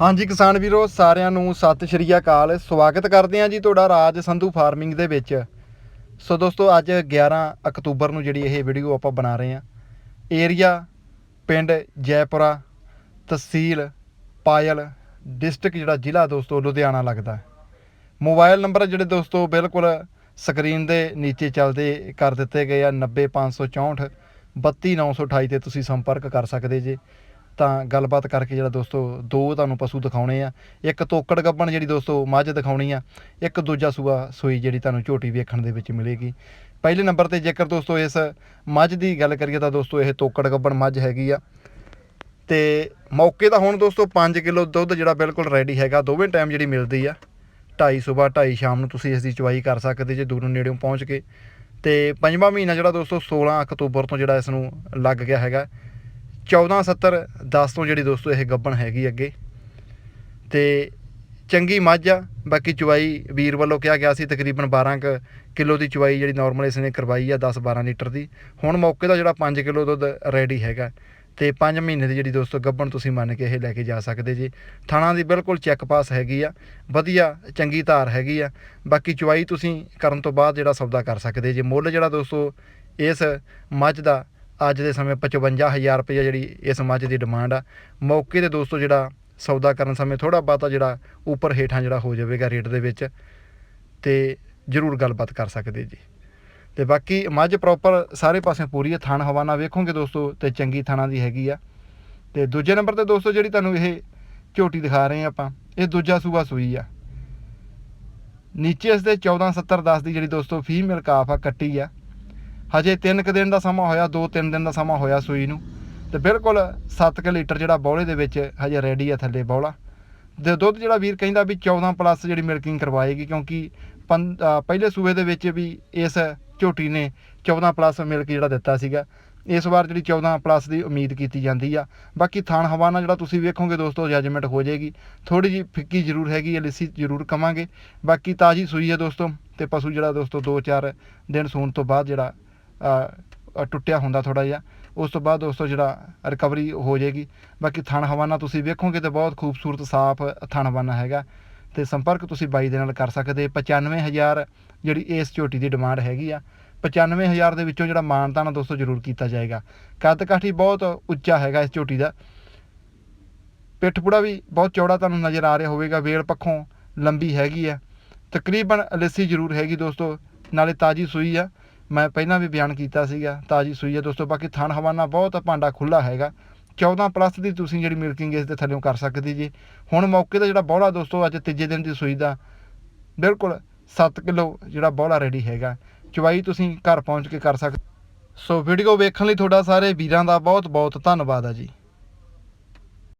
ਹਾਂਜੀ ਕਿਸਾਨ ਵੀਰੋ, ਸਾਰਿਆਂ ਨੂੰ ਸਤਿ ਸ਼੍ਰੀ ਅਕਾਲ। ਸਵਾਗਤ ਕਰਦੇ ਹਾਂ ਜੀ ਤੁਹਾਡਾ ਰਾਜ ਸੰਧੂ ਫਾਰਮਿੰਗ ਦੇ ਵਿੱਚ। ਸੋ ਦੋਸਤੋ, ਅੱਜ 11 ਅਕਤੂਬਰ ਨੂੰ ਜਿਹੜੀ ਇਹ ਵੀਡੀਓ ਆਪਾਂ ਬਣਾ ਰਹੇ ਹਾਂ। ਏਰੀਆ, ਪਿੰਡ ਜੈਪੁਰਾ, ਤਹਿਸੀਲ ਪਾਇਲ, ਡਿਸਟ੍ਰਿਕਟ ਜਿਹੜਾ ਜ਼ਿਲ੍ਹਾ ਦੋਸਤੋ, ਲੁਧਿਆਣਾ ਲੱਗਦਾ। ਹੈ। ਮੋਬਾਈਲ ਨੰਬਰ ਜਿਹੜੇ ਦੋਸਤੋ, ਬਿਲਕੁਲ ਸਕਰੀਨ ਦੇ ਨੀਚੇ ਚੱਲਦੇ ਕਰ ਦਿੱਤੇ ਗਏ ਆ 90564 32928 ਤੇ ਤੁਸੀਂ ਸੰਪਰਕ ਕਰ ਸਕਦੇ ਜੇ। ਤਾਂ ਗੱਲਬਾਤ ਕਰਕੇ ਜਿਹੜਾ ਦੋਸਤੋ, ਦੋ ਤੁਹਾਨੂੰ ਪਸ਼ੂ ਦਿਖਾਉਣੇ ਆ। ਇੱਕ ਤੋਕੜ ਗੱਬਣ ਜਿਹੜੀ ਦੋਸਤੋ, ਮੱਝ ਦਿਖਾਉਣੀ ਆ। ਇੱਕ ਦੂਜਾ ਸੂਆ ਸੂਈ ਜਿਹੜੀ ਤੁਹਾਨੂੰ ਝੋਟੀ ਵੇਖਣ ਦੇ ਵਿੱਚ ਮਿਲੇਗੀ। ਪਹਿਲੇ ਨੰਬਰ ਤੇ ਜੇਕਰ ਦੋਸਤੋ ਇਸ ਮੱਝ ਦੀ ਗੱਲ ਕਰੀਏ ਤਾਂ ਦੋਸਤੋ ਇਹ ਤੋਕੜ ਗੱਬਣ ਮੱਝ ਹੈਗੀ ਆ। ਤੇ ਮੌਕੇ ਤਾਂ ਹੁਣ ਦੋਸਤੋ 5 ਕਿਲੋ ਦੁੱਧ ਜਿਹੜਾ ਬਿਲਕੁਲ ਰੈਡੀ ਹੈਗਾ। ਦੋਵੇਂ ਟਾਈਮ ਜਿਹੜੀ ਮਿਲਦੀ ਆ। 2:30 ਸਵੇਰ 2:30 ਸ਼ਾਮ ਨੂੰ ਤੁਸੀਂ ਇਸ ਦੀ ਚਵਾਈ ਕਰ ਸਕਦੇ ਜੇ ਦੂਰੋਂ ਨੇੜਿਓਂ ਪਹੁੰਚ ਕੇ। ਤੇ ਪੰਜਵਾਂ ਮਹੀਨਾ ਜਿਹੜਾ ਦੋਸਤੋ 16 ਅਕਤੂਬਰ ਤੋਂ ਜਿਹੜਾ ਇਸ ਨੂੰ ਲੱਗ ਗਿਆ ਹੈਗਾ। 1470 10 ਤੋਂ ਜਿਹੜੀ ਦੋਸਤੋ ਇਹ ਗੱਬਣ ਹੈਗੀ ਅੱਗੇ। ਤੇ ਚੰਗੀ ਮੱਝ ਆ, ਬਾਕੀ ਚਵਾਈ ਵੀਰ ਵੱਲੋਂ ਕਿਹਾ ਗਿਆ ਸੀ ਤਕਰੀਬਨ 12 ਕੁ ਕਿਲੋ ਦੀ ਚਵਾਈ ਜਿਹੜੀ ਨਾਰਮਲ ਇਸ ਨੇ ਕਰਵਾਈ ਆ 10 12 ਲੀਟਰ ਦੀ। ਹੁਣ ਮੌਕੇ ਦਾ ਜਿਹੜਾ 5 ਕਿਲੋ ਦੁੱਧ ਰੈਡੀ ਹੈਗਾ। ਤੇ 5 ਮਹੀਨੇ ਦੀ ਜਿਹੜੀ ਦੋਸਤੋ ਗੱਬਣ ਤੁਸੀਂ ਮੰਨ ਕੇ ਇਹ ਲੈ ਕੇ ਜਾ ਸਕਦੇ ਜੀ। ਥਾਣਾ ਦੀ ਬਿਲਕੁਲ ਚੈੱਕ ਪਾਸ ਹੈਗੀ ਆ, ਵਧੀਆ ਚੰਗੀ ਧਾਰ ਹੈਗੀ ਆ। ਬਾਕੀ ਚਵਾਈ ਤੁਸੀਂ ਕਰਨ ਤੋਂ ਬਾਅਦ ਜਿਹੜਾ ਸੌਦਾ ਕਰ ਸਕਦੇ ਜੀ। ਮੁੱਲ ਜਿਹੜਾ ਦੋਸਤੋ ਇਸ ਮੱਝ ਦਾ ਅੱਜ ਦੇ ਸਮੇਂ 55000 ਰੁਪਏ ਜਿਹੜੀ ਇਸ ਮੱਝ ਦੀ ਡਿਮਾਂਡ ਆ। ਮੌਕੇ ਤੇ ਦੋਸਤੋ ਜਿਹੜਾ ਸੌਦਾ ਕਰਨ ਸਮੇਂ ਥੋੜਾ ਬਹੁਤਾ ਜਿਹੜਾ ਉੱਪਰ ਹੇਠਾਂ ਜਿਹੜਾ ਹੋ ਜਾਵੇਗਾ ਰੇਟ ਦੇ ਵਿੱਚ ਤੇ ਜਰੂਰ ਗੱਲਬਾਤ ਕਰ ਸਕਦੇ ਜੀ। ਤੇ ਬਾਕੀ ਮੱਝ ਪ੍ਰੋਪਰ ਸਾਰੇ ਪਾਸੇ ਪੂਰੀ ਹੈ ਥਣ ਹਵਾਨਾ ਵੇਖੋਗੇ ਦੋਸਤੋ ਤੇ ਚੰਗੀ ਥਾਣਾ ਦੀ ਹੈਗੀ ਆ। ਤੇ ਦੂਜੇ ਨੰਬਰ ਤੇ ਦੋਸਤੋ ਜਿਹੜੀ ਤੁਹਾਨੂੰ ਇਹ ਝੋਟੀ ਦਿਖਾ ਰਹੇ ਆ ਆਪਾਂ, ਇਹ ਦੂਜਾ ਸੂਆ ਸੂਈ ਆ। ਨੀਚੇ ਇਸ ਦੇ 14 70 10 ਦੀ ਜਿਹੜੀ ਦੋਸਤੋ ਫੀਮੇਲ ਕਾਫ ਆ, ਕੱਟੀ ਆ। ਹਜੇ 3 ਕੁ ਦਿਨ ਦਾ ਸਮਾਂ ਹੋਇਆ 2-3 ਦਿਨ ਦਾ ਸਮਾਂ ਹੋਇਆ ਸੂਈ ਨੂੰ। ਤੇ ਬਿਲਕੁਲ 7 ਕੁ ਲੀਟਰ ਜਿਹੜਾ ਬੌਲੇ ਦੇ ਵਿੱਚ ਹਜੇ ਰੈਡੀ ਆ ਥੱਲੇ ਬੌਲਾ। ਤੇ ਦੁੱਧ ਜਿਹੜਾ ਵੀਰ ਕਹਿੰਦਾ ਵੀ 14 ਪਲੱਸ ਜਿਹੜੀ ਮਿਲਕਿੰਗ ਕਰਵਾਏਗੀ, ਕਿਉਂਕਿ ਪੰ- ਪਹਿਲੇ ਸੂਏ ਦੇ ਵਿੱਚ ਵੀ ਇਸ ਝੋਟੀ ਨੇ 14 ਪਲੱਸ ਮਿਲਕ ਜਿਹੜਾ ਦਿੱਤਾ ਸੀਗਾ। ਇਸ ਵਾਰ ਜਿਹੜੀ 14 ਪਲੱਸ ਦੀ ਉਮੀਦ ਕੀਤੀ ਜਾਂਦੀ ਆ। ਬਾਕੀ ਥਾਣ ਹਵਾਨਾ ਜਿਹੜਾ ਤੁਸੀਂ ਵੇਖੋਗੇ ਦੋਸਤੋ ਜੱਜਮੈਂਟ ਹੋ ਜਾਏਗੀ। ਥੋੜੀ ਜੀ ਫਿੱਕੀ ਜ਼ਰੂਰ ਹੈਗੀ ਹੈ ਲਿੱਸੀ ਜ਼ਰੂਰ ਕਵਾਂਗੇ। ਬਾਕੀ ਤਾਜੀ ਸੂਈ ਹੈ ਦੋਸਤੋ, ਤੇ ਪਸ਼ੂ ਜਿਹੜਾ ਦੋਸਤੋ 2-4 ਦਿਨ ਸੂਣ ਤੋਂ ਬਾਅਦ ਜਿਹੜਾ ਟੁੱਟਿਆ ਹੁੰਦਾ ਥੋੜਾ ਜਿਹਾ। ਉਸ ਤੋਂ ਬਾਅਦ ਉਸ ਤੋਂ ਜਿਹੜਾ ਰਿਕਵਰੀ ਹੋ ਜਾਏਗੀ। ਬਾਕੀ ਥਣ ਹਵਾਨਾ ਤੁਸੀਂ ਵੇਖੋਗੇ ਤੇ ਬਹੁਤ ਖੂਬਸੂਰਤ, ਸਾਫ਼ ਥਣ ਹਵਾਨਾ ਹੈਗਾ। ਤੇ ਸੰਪਰਕ ਤੁਸੀਂ ਬਾਈ ਦੇ ਨਾਲ ਕਰ ਸਕਦੇ। 95000 ਜਿਹੜੀ ਇਸ ਝੋਟੀ ਦੀ ਡਿਮਾਂਡ ਹੈਗੀ ਆ। 95000 ਦੇ ਵਿੱਚੋਂ ਜਿਹੜਾ ਮਾਨਤਾਨਾ ਦੋਸਤੋ ਜ਼ਰੂਰ ਕੀਤਾ ਜਾਏਗਾ। ਕੱਦ ਕਾਠੀ ਬਹੁਤ ਉੱਚਾ ਹੈਗਾ ਇਸ ਝੋਟੀ ਦਾ। ਪਿੱਠ ਪੁੜਾ ਵੀ ਬਹੁਤ ਚੌੜਾ ਤੁਹਾਨੂੰ ਨਜ਼ਰ ਆ ਰਿਹਾ ਹੋਵੇਗਾ। ਵੇਲ ਪੱਖੋਂ ਲੰਬੀ ਹੈਗੀ ਆ। ਤਕਰੀਬਨ ਲੱਸੀ ਜ਼ਰੂਰ ਹੈਗੀ ਦੋਸਤੋ। ਨਾਲੇ ਤਾਜੀ ਸੂਈ ਆ। ਮੈਂ ਪਹਿਲਾਂ ਵੀ ਬਿਆਨ ਕੀਤਾ ਸੀਗਾ, ਤਾਜੀ ਸੂਈ ਹੈ ਦੋਸਤੋ, ਬਾਕੀ ਥਣ ਹਵਾਨਾ ਬਹੁਤ ਭਾਂਡਾ ਖੁੱਲਾ ਹੈਗਾ। 14 ਪਲੱਸ ਦੀ ਤੁਸੀਂ ਜਿਹੜੀ ਮਿਲਕਿੰਗ ਇਸ ਦੇ ਥੱਲੇੋਂ ਕਰ ਸਕਦੇ ਜੀ। ਹੁਣ ਮੌਕੇ ਦਾ ਜਿਹੜਾ ਬੌਲਾ ਦੋਸਤੋ, ਅੱਜ ਤੀਜੇ ਦਿਨ ਦੀ ਸੂਈ ਦਾ, ਬਿਲਕੁਲ 7 ਕਿਲੋ ਜਿਹੜਾ ਬੌਲਾ ਰੈਡੀ ਹੈਗਾ। ਚਵਾਈ ਤੁਸੀਂ ਘਰ ਪਹੁੰਚ ਕੇ ਕਰ ਸਕਦੇ ਸੋ ਵੀਡੀਓ ਵੇਖਣ ਲਈ ਤੁਹਾਡਾ ਸਾਰੇ ਵੀਰਾਂ ਦਾ ਬਹੁਤ ਬਹੁਤ ਧੰਨਵਾਦ ਆ ਜੀ।